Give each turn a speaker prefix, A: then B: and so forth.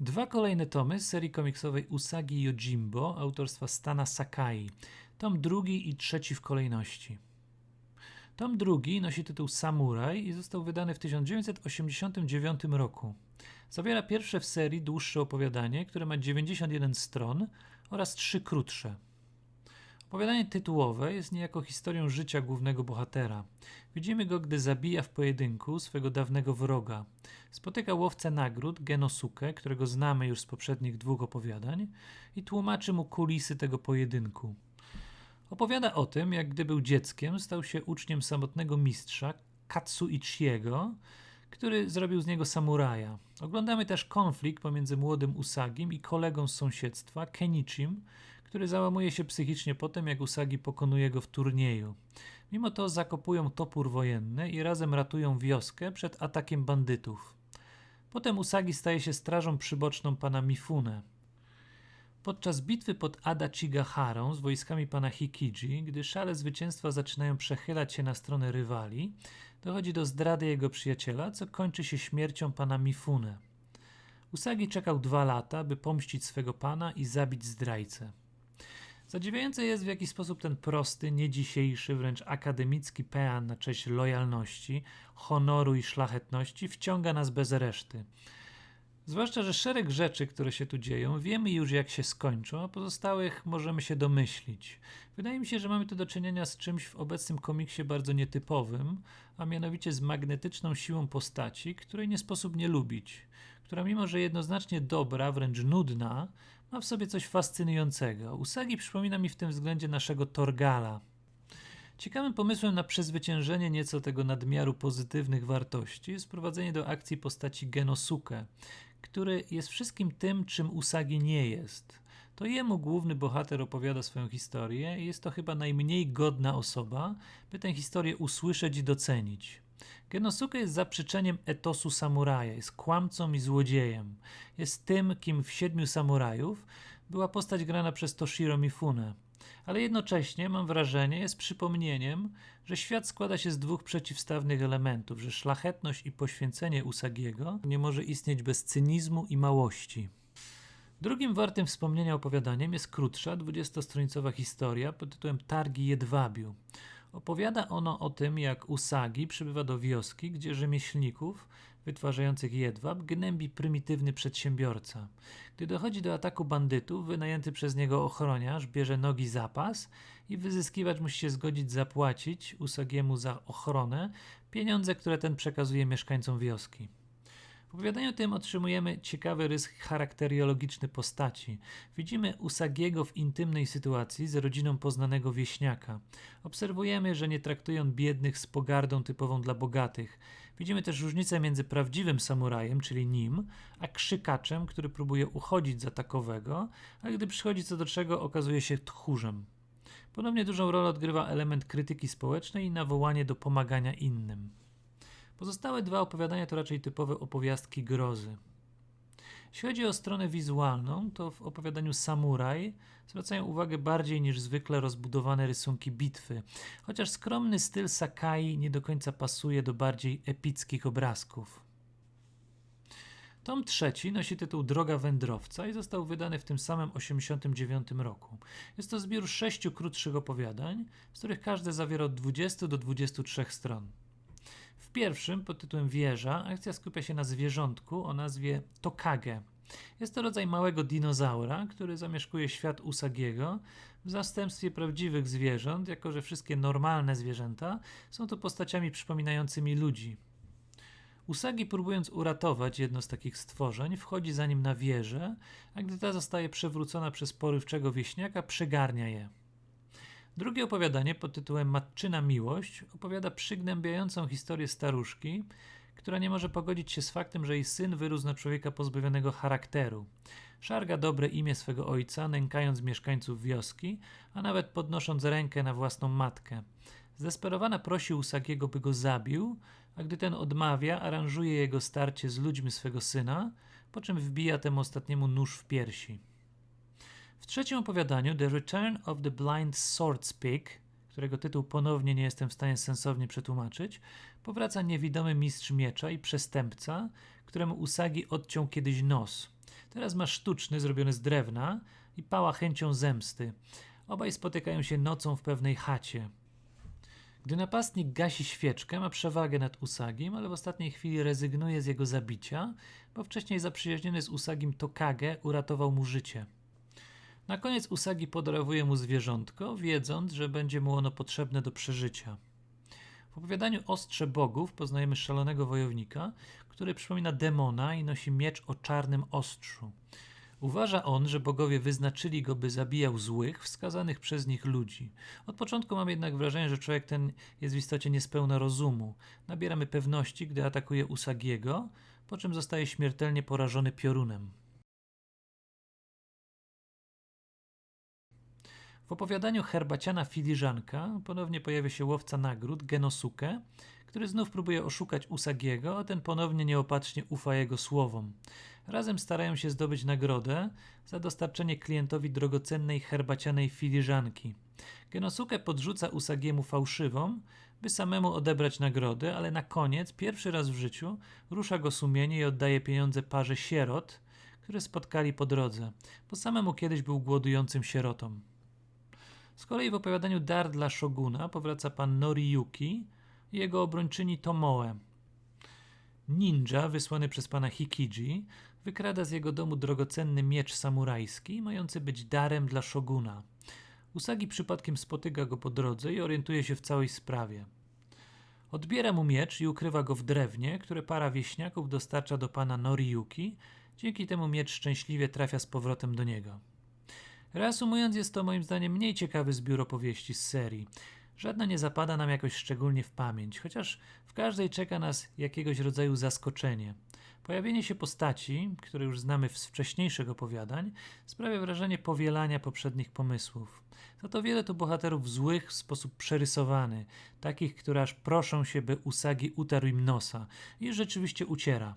A: Dwa kolejne tomy z serii komiksowej Usagi Yojimbo autorstwa Stana Sakai. Tom drugi i trzeci w kolejności. Tom drugi nosi tytuł Samuraj i został wydany w 1989 roku. Zawiera pierwsze w serii dłuższe opowiadanie, które ma 91 stron oraz trzy krótsze. Opowiadanie tytułowe jest niejako historią życia głównego bohatera. Widzimy go, gdy zabija w pojedynku swego dawnego wroga. Spotyka łowcę nagród Genosuke, którego znamy już z poprzednich dwóch opowiadań, i tłumaczy mu kulisy tego pojedynku. Opowiada o tym, jak gdy był dzieckiem, stał się uczniem samotnego mistrza Katsuichiego, który zrobił z niego samuraja. Oglądamy też konflikt pomiędzy młodym Usagim i kolegą z sąsiedztwa, Kenichim, który załamuje się psychicznie po tym, jak Usagi pokonuje go w turnieju. Mimo to zakopują topór wojenny i razem ratują wioskę przed atakiem bandytów. Potem Usagi staje się strażą przyboczną pana Mifune. Podczas bitwy pod Adachigaharą z wojskami pana Hikiji, gdy szale zwycięstwa zaczynają przechylać się na stronę rywali, dochodzi do zdrady jego przyjaciela, co kończy się śmiercią pana Mifune. Usagi czekał dwa lata, by pomścić swego pana i zabić zdrajcę. Zadziwiające jest, w jaki sposób ten prosty, nie dzisiejszy, wręcz akademicki pean na cześć lojalności, honoru i szlachetności wciąga nas bez reszty. Zwłaszcza, że szereg rzeczy, które się tu dzieją, wiemy już jak się skończą, a pozostałych możemy się domyślić. Wydaje mi się, że mamy tu do czynienia z czymś w obecnym komiksie bardzo nietypowym, a mianowicie z magnetyczną siłą postaci, której nie sposób nie lubić, która mimo, że jednoznacznie dobra, wręcz nudna, ma w sobie coś fascynującego. Usagi przypomina mi w tym względzie naszego Torgala. Ciekawym pomysłem na przezwyciężenie nieco tego nadmiaru pozytywnych wartości jest wprowadzenie do akcji postaci Genosuke, który jest wszystkim tym, czym Usagi nie jest. To jemu główny bohater opowiada swoją historię i jest to chyba najmniej godna osoba, by tę historię usłyszeć i docenić. Genosuke jest zaprzeczeniem etosu samuraja, jest kłamcą i złodziejem. Jest tym, kim w Siedmiu Samurajów była postać grana przez Toshiro Mifune. Ale jednocześnie, mam wrażenie, jest przypomnieniem, że świat składa się z dwóch przeciwstawnych elementów, że szlachetność i poświęcenie Usagiego nie może istnieć bez cynizmu i małości. Drugim wartym wspomnienia opowiadaniem jest krótsza, 20-stronicowa historia pod tytułem Targi Jedwabiu. Opowiada ono o tym, jak Usagi przybywa do wioski, gdzie rzemieślników wytwarzających jedwab gnębi prymitywny przedsiębiorca. Gdy dochodzi do ataku bandytów, wynajęty przez niego ochroniarz bierze nogi zapas i wyzyskiwacz musi się zgodzić zapłacić Usagiemu za ochronę pieniądze, które ten przekazuje mieszkańcom wioski. W opowiadaniu tym otrzymujemy ciekawy rys charakteriologiczny postaci. Widzimy Usagiego w intymnej sytuacji z rodziną poznanego wieśniaka. Obserwujemy, że nie traktują biednych z pogardą typową dla bogatych. Widzimy też różnicę między prawdziwym samurajem, czyli nim, a krzykaczem, który próbuje uchodzić za takowego, a gdy przychodzi co do czego okazuje się tchórzem. Ponownie dużą rolę odgrywa element krytyki społecznej i nawołanie do pomagania innym. Pozostałe dwa opowiadania to raczej typowe opowiastki grozy. Jeśli chodzi o stronę wizualną, to w opowiadaniu Samuraj zwracają uwagę bardziej niż zwykle rozbudowane rysunki bitwy, chociaż skromny styl Sakai nie do końca pasuje do bardziej epickich obrazków. Tom trzeci nosi tytuł Droga Wędrowca i został wydany w tym samym 1989 roku. Jest to zbiór sześciu krótszych opowiadań, z których każde zawiera od 20 do 23 stron. Pierwszym, pod tytułem Wieża, akcja skupia się na zwierzątku o nazwie Tokage. Jest to rodzaj małego dinozaura, który zamieszkuje świat Usagiego w zastępstwie prawdziwych zwierząt, jako że wszystkie normalne zwierzęta są to postaciami przypominającymi ludzi. Usagi, próbując uratować jedno z takich stworzeń, wchodzi za nim na wieżę, a gdy ta zostaje przewrócona przez porywczego wieśniaka, przygarnia je. Drugie opowiadanie pod tytułem Matczyna Miłość opowiada przygnębiającą historię staruszki, która nie może pogodzić się z faktem, że jej syn wyrósł na człowieka pozbawionego charakteru. Szarga dobre imię swego ojca, nękając mieszkańców wioski, a nawet podnosząc rękę na własną matkę. Zdesperowana prosi Usagiego, by go zabił, a gdy ten odmawia, aranżuje jego starcie z ludźmi swego syna, po czym wbija temu ostatniemu nóż w piersi. W trzecim opowiadaniu The Return of the Blind Swordspeak, którego tytuł ponownie nie jestem w stanie sensownie przetłumaczyć, powraca niewidomy mistrz miecza i przestępca, któremu Usagi odciął kiedyś nos. Teraz ma sztuczny, zrobiony z drewna i pała chęcią zemsty. Obaj spotykają się nocą w pewnej chacie. Gdy napastnik gasi świeczkę, ma przewagę nad Usagim, ale w ostatniej chwili rezygnuje z jego zabicia, bo wcześniej zaprzyjaźniony z Usagim Tokage uratował mu życie. Na koniec Usagi podarowuje mu zwierzątko, wiedząc, że będzie mu ono potrzebne do przeżycia. W opowiadaniu Ostrze Bogów poznajemy szalonego wojownika, który przypomina demona i nosi miecz o czarnym ostrzu. Uważa on, że bogowie wyznaczyli go, by zabijał złych, wskazanych przez nich ludzi. Od początku mamy jednak wrażenie, że człowiek ten jest w istocie niespełna rozumu. Nabieramy pewności, gdy atakuje Usagiego, po czym zostaje śmiertelnie porażony piorunem. W opowiadaniu Herbaciana Filiżanka ponownie pojawia się łowca nagród Genosuke, który znów próbuje oszukać Usagiego, a ten ponownie nieopatrznie ufa jego słowom. Razem starają się zdobyć nagrodę za dostarczenie klientowi drogocennej herbacianej filiżanki. Genosuke podrzuca Usagiemu fałszywą, by samemu odebrać nagrodę, ale na koniec, pierwszy raz w życiu, rusza go sumienie i oddaje pieniądze parze sierot, które spotkali po drodze, bo samemu kiedyś był głodującym sierotą. Z kolei w opowiadaniu Dar dla Shoguna powraca pan Noriyuki i jego obrończyni Tomoe. Ninja, wysłany przez pana Hikiji, wykrada z jego domu drogocenny miecz samurajski, mający być darem dla Shoguna. Usagi przypadkiem spotyka go po drodze i orientuje się w całej sprawie. Odbiera mu miecz i ukrywa go w drewnie, które para wieśniaków dostarcza do pana Noriyuki. Dzięki temu miecz szczęśliwie trafia z powrotem do niego. Reasumując, jest to moim zdaniem mniej ciekawy zbiór opowieści z serii. Żadna nie zapada nam jakoś szczególnie w pamięć, chociaż w każdej czeka nas jakiegoś rodzaju zaskoczenie. Pojawienie się postaci, które już znamy z wcześniejszych opowiadań, sprawia wrażenie powielania poprzednich pomysłów. Za to wiele tu bohaterów złych w sposób przerysowany, takich, które aż proszą się, by Usagi utarł im nosa i rzeczywiście uciera.